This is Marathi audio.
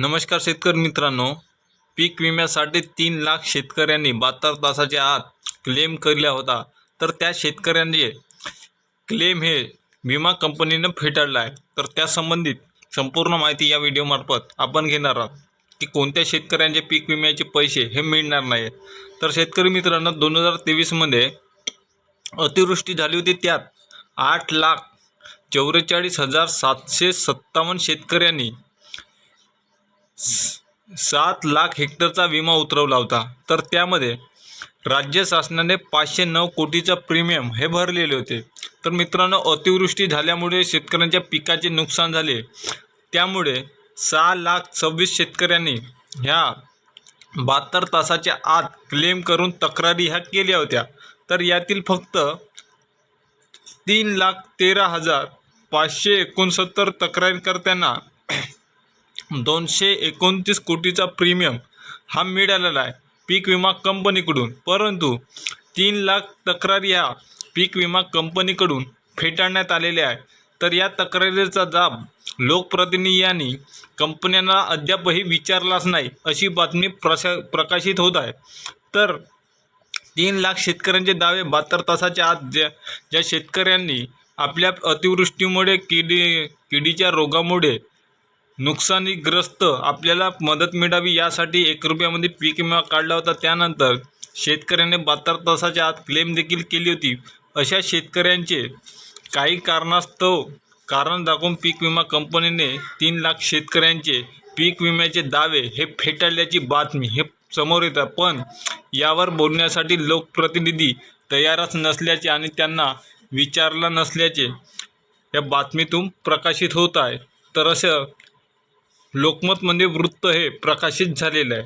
नमस्कार शेतकरी मित्रांनो. पीक विम्यासाठी तीन लाख शेतकऱ्यांनी बहात्तर तासाच्या आत क्लेम केला होता. तर त्या शेतकऱ्यांचे क्लेम हे विमा कंपनीनं फेटाळला आहे. तर त्या संबंधित संपूर्ण माहिती या व्हिडिओमार्फत आपण घेणार आहोत. की कोणत्या शेतकऱ्यांचे पीक विम्याचे पैसे हे मिळणार नाही तर शेतकरी मित्रांनो दोन हजार तेवीसमध्ये अतिवृष्टी झाली होती. त्यात आठ लाख चौवेचाळीस हजार सातशे सत्तावन्न शेतकऱ्यांनी सात लाख हेक्टरचा विमा उतरवला होता. तर त्यामध्ये राज्य शासनाने पाचशे नऊ कोटीचा प्रीमियम हे भरलेले होते. तर मित्रांनो अतिवृष्टी झाल्यामुळे शेतकऱ्यांच्या पिकाचे नुकसान झाले. त्यामुळे सहा लाख सव्वीस शेतकऱ्यांनी ह्या बहात्तर तासाच्या आत क्लेम करून तक्रारी ह्या केल्या होत्या. तर यातील फक्त तीन लाख तेरा हजार पाचशे एकोणसत्तर तक्रारकर्त्यांना दोनशे एकोणतीस कोटीचा प्रीमियम हा मिळालेला आहे पीक विमा कंपनीकडून. परंतु तीन लाख तक्रारी ह्या पीक विमा कंपनीकडून फेटाळण्यात आलेल्या आहे तर या तक्रारीचा जाब लोकप्रतिनिधींनी कंपन्यांना अद्यापही विचारलाच नाही अशी बातमी प्रशा प्रकाशित होत आहे. तर तीन लाख शेतकऱ्यांचे दावे बहात्तर तासाच्या आत ज्या ज्या शेतकऱ्यांनी आपल्या अतिवृष्टीमुळे किडी किडीच्या रोगामुळे नुकसानीग्रस्त आपल्याला मदत मिळावी यासाठी एक रुपयामध्ये पीक विमा काढला होता. त्यानंतर शेतकऱ्याने बहात्तर तासाच्या आत क्लेम देखील केली होती. अशा शेतकऱ्यांचे काही कारणास्तव कारण दाखवून पीक विमा कंपनीने तीन लाख शेतकऱ्यांचे पीक विम्याचे दावे हे फेटाळल्याची बातमी हे समोर येतात पण यावर बोलण्यासाठी लोकप्रतिनिधी तयारच नसल्याचे आणि त्यांना विचारलं नसल्याचे या बातमीतून प्रकाशित होत आहे. तर असं लोकमतमध्ये वृत्त हे प्रकाशित झालेलं आहे.